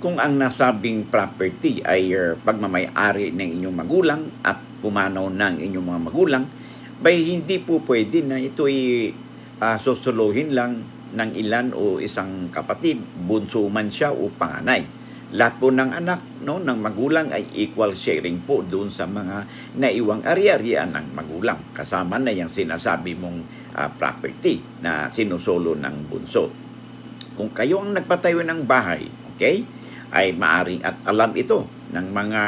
kung ang nasabing property ay uh, pagmamayari ng inyong magulang at pumanaw ng inyong mga magulang, bay hindi po pwede na ito ay uh, susuluhin lang ng ilan o isang kapatid, bunso man siya o panganay. Lahat po ng anak no, ng magulang ay equal sharing po doon sa mga naiwang ari-arian ng magulang. Kasama na yung sinasabi mong ah, property na sinusolo ng bunso. Kung kayo ang nagpatayo ng bahay, okay, ay maaring at alam ito ng mga,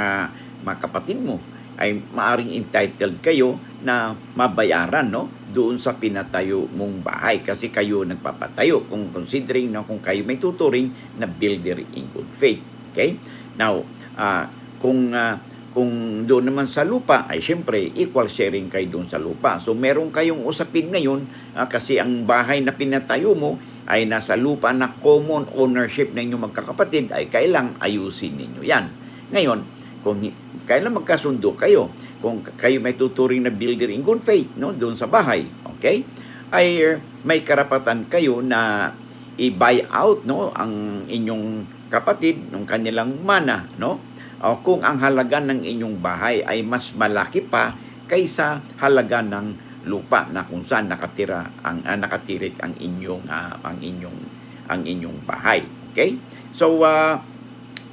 mga mo, ay maaring entitled kayo na mabayaran no? Doon sa pinatayo mong bahay. Kasi kayo nagpapatayo kung considering na kung kayo may tuturing na builder in good faith. Okay? Now ah, kung ah, kung doon naman sa lupa ay syempre equal sharing kayo doon sa lupa. So meron kayong usapin ngayon ah, kasi ang bahay na pinatayo mo ay nasa lupa na common ownership ng inyong magkakapatid ay kailang ayusin ninyo yan. Ngayon kung kailan magkasundo kayo? Kung kayo may tuturing na builder in good faith no doon sa bahay okay? Ay uh, may karapatan kayo na i-buy out no ang inyong kapatid ng kanilang mana no o kung ang halaga ng inyong bahay ay mas malaki pa kaysa halaga ng lupa na kung saan nakatira ang ah, nakatirik ang inyong ah, ang inyong ang inyong bahay okay so uh,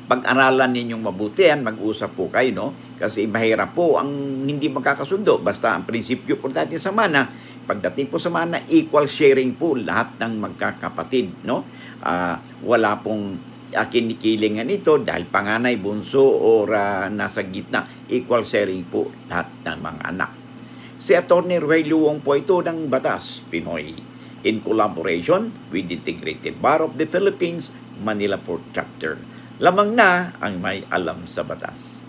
pag-aralan ninyong mabuti yan, mag-usap po kayo, no? Kasi mahirap po ang hindi magkakasundo. Basta ang prinsipyo po natin sa mana, pagdating po sa mana, equal sharing po lahat ng magkakapatid, no? Ah, wala pong uh, kinikilingan ito dahil panganay, bunso, o ah, nasa gitna. Equal sharing po lahat ng mga anak. Si Atty. Roy Luong po ito ng Batas, Pinoy, in collaboration with Integrated Bar of the Philippines, Manila Port Chapter. Lamang na ang may alam sa batas.